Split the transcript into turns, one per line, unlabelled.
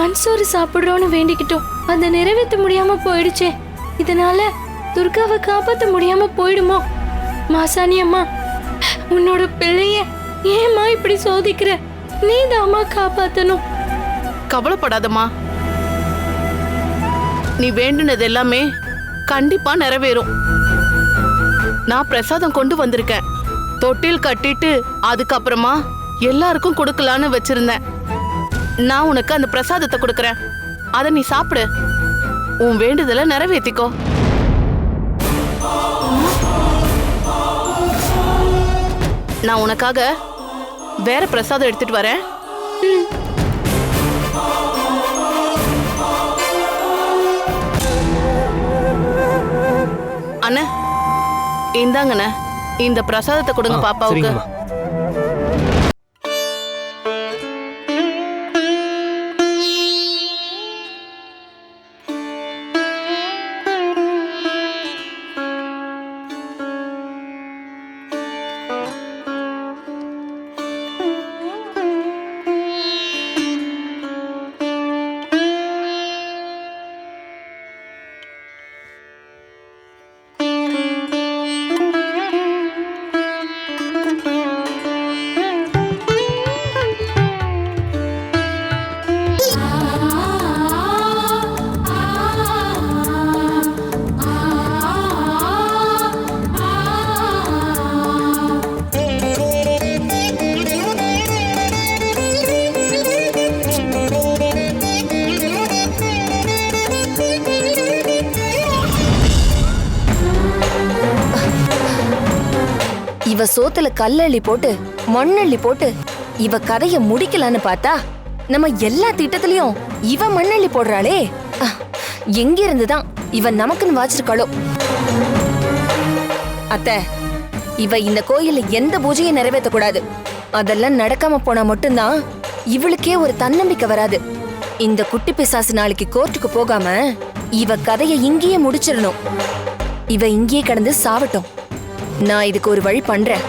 மன்சோறு சாப்பிடுறோன்னு வேண்டிக்கிட்டோம். அதை நிறைவேற்ற முடியாம போயிடுச்சே. இதனால துர்காவை காப்பாத்த முடியாம போயிடுமோ? மாசாணி அம்மா உன்னோட பிள்ளைய ஏம்மா இப்படி சோதிக்கிற? நீதாம்மா காப்பாத்தணும்.
கவலைப்படாதம்மா. நீ வேண்டுனது எல்லாமே கண்டிப்பா நிறைவேறும். நான் பிரசாதம் கொண்டு வந்திருக்கேன். தொட்டில் கட்டிட்டு அதுக்கப்புறமா எல்லாருக்கும் கொடுக்கலான்னு வச்சிருந்தேன். நான் உனக்கு அந்த பிரசாதத்தை கொடுக்கறேன். அதை நீ சாப்பிடு. உன் வேண்டுதலை நிறைவேத்திக்கோ. நான் உனக்காக வேற பிரசாதம் எடுத்துட்டு வரேன். அண்ணே இந்தாங்கண்ணே. இந்த பிரசாதத்தை கொடுங்க பாப்பாவுக்கு.
இவ சோத்துல கல்லள்ளி போட்டு மண்ணள்ளி போட்டு இவ கதைய முடிக்கலான்னு பார்த்தா நம்ம எல்லா திட்டத்திலயும் இவ மண்ணள்ளி போடுறாளே. எங்க இருந்துதான் இவ நமக்குன்னு வாச்சிருக்காளோ. அத்த இவ இந்த கோயில்ல எந்த பூஜையும் நிறைவேற்ற கூடாது அதெல்லாம் நடக்காம போனா மட்டும்தான் இவளுக்கே ஒரு தன்னம்பிக்கை வராது. இந்த குட்டி பிசாசு நாளைக்கு கோர்ட்டுக்கு போகாம இவ கதைய இங்கேயே முடிச்சிடணும். இவ இங்கேயே கடந்து சாவட்டும். நான் இதுக்கு ஒரு வழி பண்றேன்.